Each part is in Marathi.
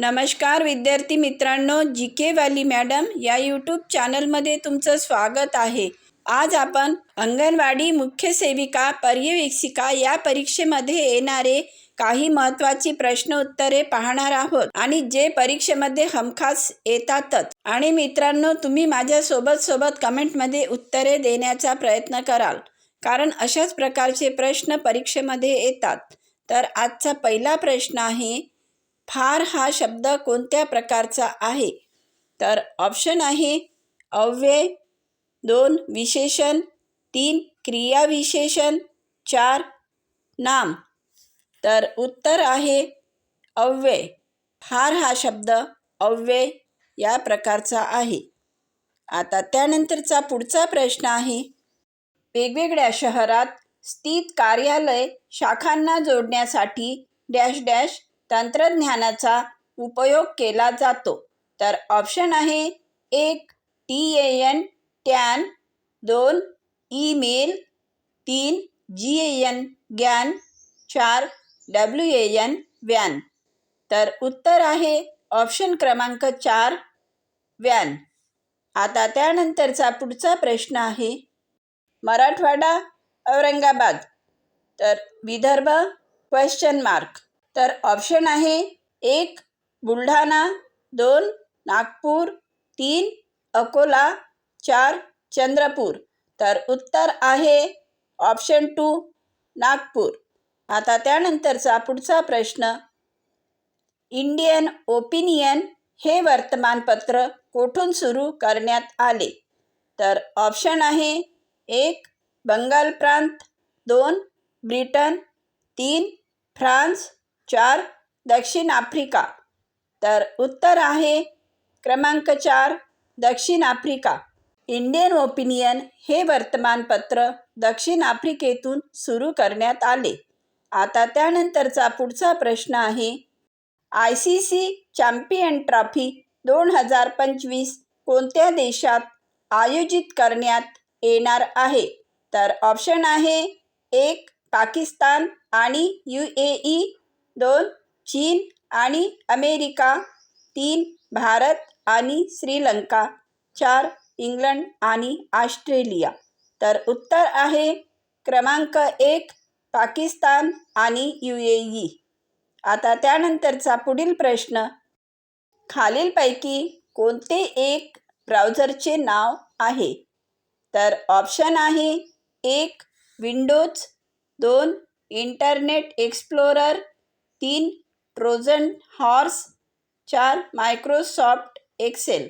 नमस्कार विद्यार्थी मित्रांनो जी के वाली मॅडम या यूट्यूब चॅनलमध्ये तुमचं स्वागत आहे. आज आपण अंगणवाडी मुख्य सेविका पर्यवेक्षिका या परीक्षेमध्ये येणारे काही महत्त्वाची प्रश्न उत्तरे पाहणार आहोत आणि जे परीक्षेमध्ये हमखास येतातच. आणि मित्रांनो तुम्ही माझ्यासोबत सोबत सोबत कमेंटमध्ये उत्तरे देण्याचा प्रयत्न कराल. कारण अशाच प्रकारचे प्रश्न परीक्षेमध्ये येतात. तर आजचा पहिला प्रश्न आहे फार हा शब्द कोणत्या प्रकारचा आहे? तर ऑप्शन आहे अव्यय दोन विशेषण तीन क्रियाविशेषण चार नाम. तर उत्तर आहे अव्यय. फार हा शब्द अव्यय या प्रकारचा आहे. आता त्यानंतरचा पुढचा प्रश्न आहे. वेगवेगळ्या शहरात स्थित कार्यालय शाखांना जोडण्यासाठी डॅश डॅश तंत्रज्ञानाचा उपयोग केला जातो. तर ऑप्शन आहे एक टी ए एन टॅन दोन ईमेल तीन जी ए एन ज्ञान चार डब्ल्यू ए एन व्यान तर उत्तर आहे ऑप्शन क्रमांक चार व्यान आता त्यानंतरचा पुढचा प्रश्न आहे मराठवाडा औरंगाबाद. तर विदर्भ क्वेश्चन मार्क तर ऑप्शन आहे एक बुलढाणा दोन नागपूर तीन अकोला चार चंद्रपूर. तर उत्तर आहे ऑप्शन टू नागपूर. आता त्यानंतरचा पुढचा प्रश्न इंडियन ओपिनियन हे वर्तमानपत्र कोठून सुरू करण्यात आले? तर ऑप्शन आहे एक बंगाल प्रांत दोन ब्रिटन तीन फ्रान्स चार दक्षिण आफ्रिका. तर उत्तर आहे क्रमांक चार दक्षिण आफ्रिका. इंडियन ओपिनियन हे वर्तमानपत्र दक्षिण आफ्रिकेतून सुरू करण्यात आले. आता त्यानंतरचा पुढचा प्रश्न आहे I C C champion trophy दोन हजार पंचवीस कोणत्या देशात आयोजित करण्यात येणार आहे? तर ऑप्शन आहे एक पाकिस्तान आणि यू ए ई दोन चीन आणि अमेरिका. तीन भारत आणि श्रीलंका. चार इंग्लंड आणि ऑस्ट्रेलिया. तर उत्तर आहे क्रमांक एक पाकिस्तान आणि यू ए ई. आता त्यानंतरचा पुढील प्रश्न. खालीलपैकी कोणते एक ब्राउझरचे नाव आहे? तर ऑप्शन आहे एक विंडोज. दोन इंटरनेट एक्सप्लोरर. तीन ट्रोजन हॉर्स चार मायक्रोसॉफ्ट एक्सेल.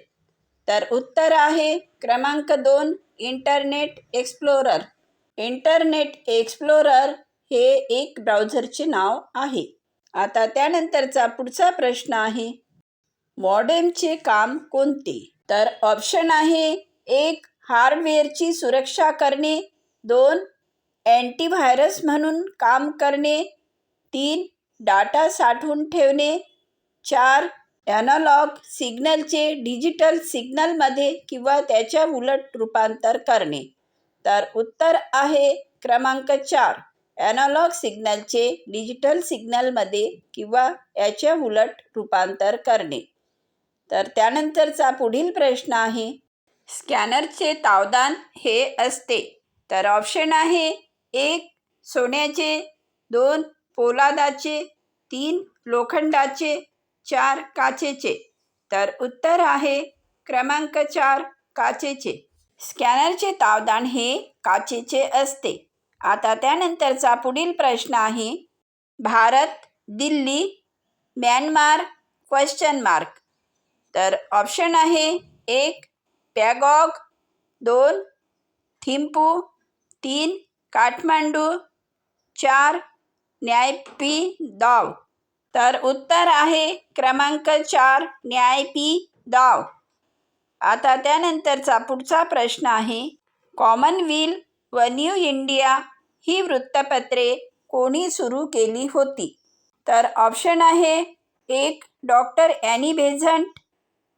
तर उत्तर आहे क्रमांक दोन इंटरनेट एक्सप्लोरर. इंटरनेट एक्सप्लोरर हे एक ब्राउझरचे नाव आहे. आता त्यानंतरचा पुढचा प्रश्न आहे मॉडेमचे काम कोणते? तर ऑप्शन आहे एक हार्डवेअरची सुरक्षा करणे. दोन अँटीव्हायरस म्हणून काम करणे. तीन डाटा साठवून ठेवणे. चार ॲनालॉग सिग्नलचे डिजिटल सिग्नलमध्ये किंवा त्याच्या उलट रूपांतर करणे. तर उत्तर आहे क्रमांक चार ॲनालॉग सिग्नलचे डिजिटल सिग्नलमध्ये किंवा याच्या उलट रूपांतर करणे. तर त्यानंतरचा पुढील प्रश्न आहे स्कॅनरचे तावदान हे असते. तर ऑप्शन आहे एक सोन्याचे दोन पोलादाचे तीन लोखंडाचे चार काचेचे. तर उत्तर आहे क्रमांक चार काचेचे. स्कॅनरचे तावदान हे काचेचे असते. आता त्यानंतरचा पुढील प्रश्न आहे Bharat Delhi Myanmar question mark तर ऑप्शन आहे एक पॅगॉग दोन थिंपू तीन काठमांडू चार न्यायपी दाव तर उत्तर आहे क्रमांक चार न्यायपी दाव आता त्यानंतरचा पुढचा प्रश्न आहे कॉमनवेल व न्यू इंडिया ही वृत्तपत्रे कोणी सुरू केली होती? तर ऑप्शन आहे एक डॉक्टर ॲनी बेझंट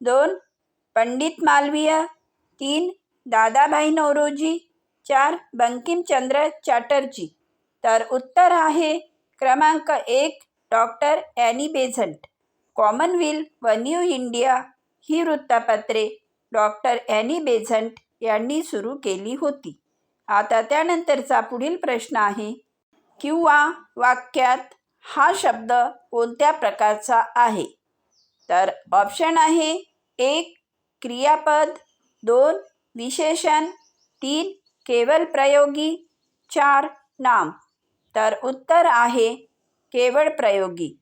दोन पंडित मालवीय तीन दादाभाई नौरोजी चार बंकिमचंद्र चॅटर्जी. तर उत्तर आहे क्रमांक एक डॉक्टर ॲनी बेझंट. कॉमनवेल्थ व न्यू इंडिया ही वृत्तपत्रे डॉक्टर ॲनी बेझंट यांनी सुरू केली होती. आता त्यानंतरचा पुढील प्रश्न आहे किंवा वाक्यात हा शब्द कोणत्या प्रकारचा आहे? तर ऑप्शन आहे एक क्रियापद. दोन विशेषण. तीन केवल प्रयोगी चार नाम. तर उत्तर आहे केवळ प्रयोगी.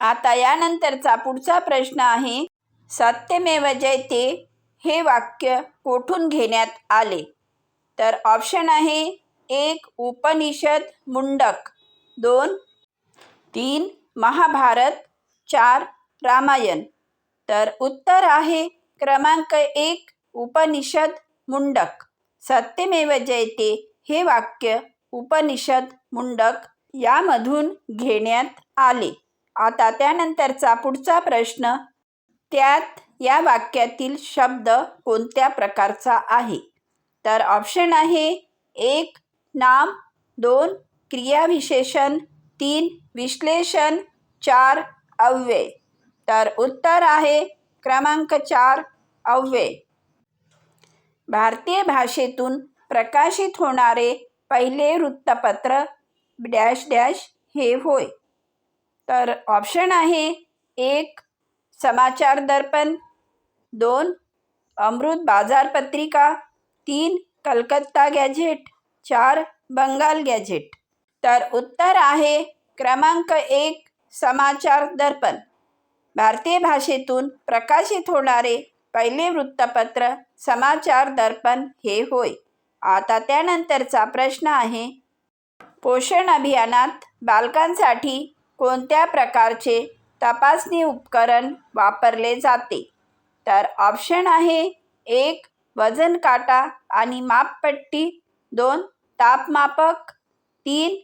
आता यानंतरचा पुढचा प्रश्न आहे सत्यमेव जयते हे वाक्य कोठून घेण्यात आले? तर ऑप्शन आहे एक उपनिषद मुंडक दोन तीन महाभारत चार रामायण. तर उत्तर आहे क्रमांक एक उपनिषद मुंडक. सत्यमेव जयते हे वाक्य उपनिषद मुंडक यामधून घेण्यात आले. आता त्यानंतरचा पुढचा प्रश्न त्यात या वाक्यातील शब्द कोणत्या प्रकारचा आहे? तर ऑप्शन आहे एक नाम दोन क्रियाविशेषण तीन विश्लेषण चार अव्यय. तर उत्तर आहे क्रमांक चार अव्यय. भारतीय भाषेतून प्रकाशित होणारे पहिले वृत्तपत्र डॅश डॅश हे होय. तर ऑप्शन आहे एक समाचार दर्पण दोन अमृत बाजार पत्रिका तीन कलकत्ता गॅझेट चार बंगाल गॅझेट. तर उत्तर आहे क्रमांक एक समाचार दर्पण. भारतीय भाषेतून प्रकाशित होणारे पहिले वृत्तपत्र समाचार दर्पण हे होय. आता त्यानंतरचा प्रश्न आहे पोषण अभियानात बालकांसाठी कोणत्या प्रकारचे तपासणी उपकरण वापरले जाते? तर ऑप्शन आहे एक वजन काटा आणि मापपट्टी दोन तापमापक तीन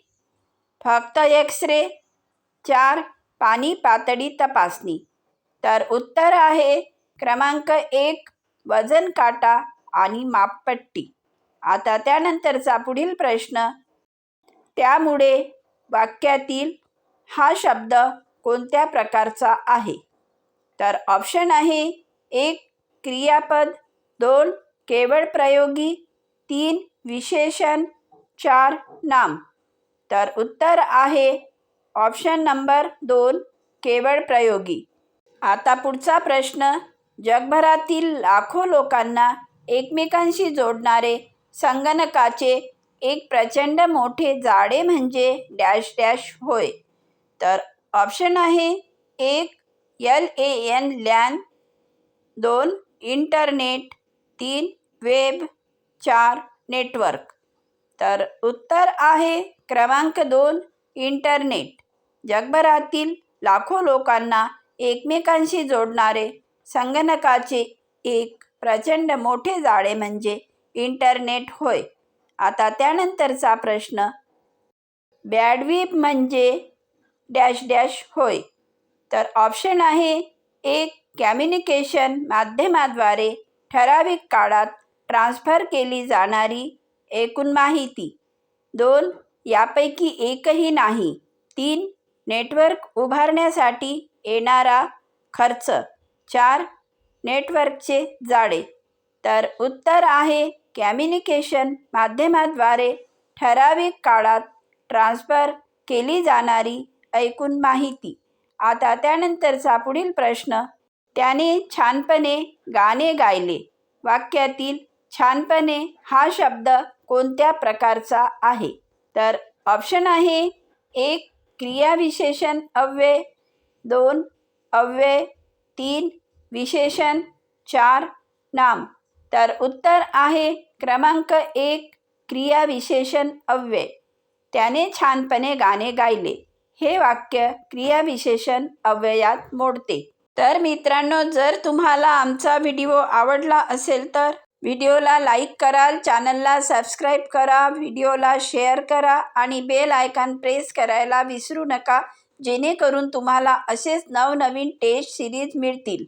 फक्त एक्स रे चार पाणी पातळी तपासणी. तर उत्तर आहे क्रमांक एक वजन काटा आणि मापपट्टी. आता त्यानंतरचा पुढील प्रश्न त्यामुळे वाक्यातील हा शब्द कोणत्या प्रकारचा आहे? तर ऑप्शन आहे एक क्रियापद दोन केवळ प्रयोगी तीन विशेषण चार नाम. तर उत्तर आहे ऑप्शन नंबर दोन केवळ प्रयोगी. आता पुढचा प्रश्न जगभरातील लाखो लोकांना एकमेकांशी जोडणारे संगणकाचे एक प्रचंड मोठे जाळे म्हणजे डॅश डॅश होय. तर ऑप्शन आहे एक एल ए एन लॅन दोन इंटरनेट तीन वेब चार नेटवर्क. तर उत्तर आहे क्रमांक दोन इंटरनेट. जगभरातील लाखो लोकांना एकमेकांशी जोडणारे संगणकाचे एक प्रचंड मोठे जाळे म्हणजे इंटरनेट होय. आता त्यानंतरचा प्रश्न. बॅडवीप म्हणजे डॅश डॅश होय. तर ऑप्शन आहे एक कम्युनिकेशन माध्यमाद्वारे ठराविक काळात ट्रान्स्फर केली जाणारी एकूण माहिती. दोन यापैकी एकही नाही. तीन नेटवर्क उभारण्यासाठी येणारा खर्च. चार नेटवर्कचे जाळे तर उत्तर आहे कम्युनिकेशन माध्यमाद्वारे ठराविक काळात ट्रान्स्फर केली जाणारी ऐकून माहिती. आता त्यानंतरचा पुढील प्रश्न त्याने छानपणे गाणे गायले. वाक्यातील छानपणे हा शब्द कोणत्या प्रकारचा आहे? तर ऑप्शन आहे एक क्रियाविशेषण अव्यय दोन अव्यय तीन विशेषण चार नाम. तर उत्तर आहे क्रमांक एक क्रियाविशेषण अव्यय. त्याने छानपणे गाणे गायले. हे वाक्य क्रियाविशेषण अव्ययात मोडते. तर मित्रांनो जर तुम्हाला आमचा व्हिडिओ आवडला असेल तर व्हिडिओला लाईक कराल चॅनलला सबस्क्राईब करा व्हिडिओला शेअर करा आणि बेल आयकॉन प्रेस करायला विसरू नका जेणेकरून तुम्हाला असेच नवनवीन टेस्ट सिरीज मिळतील.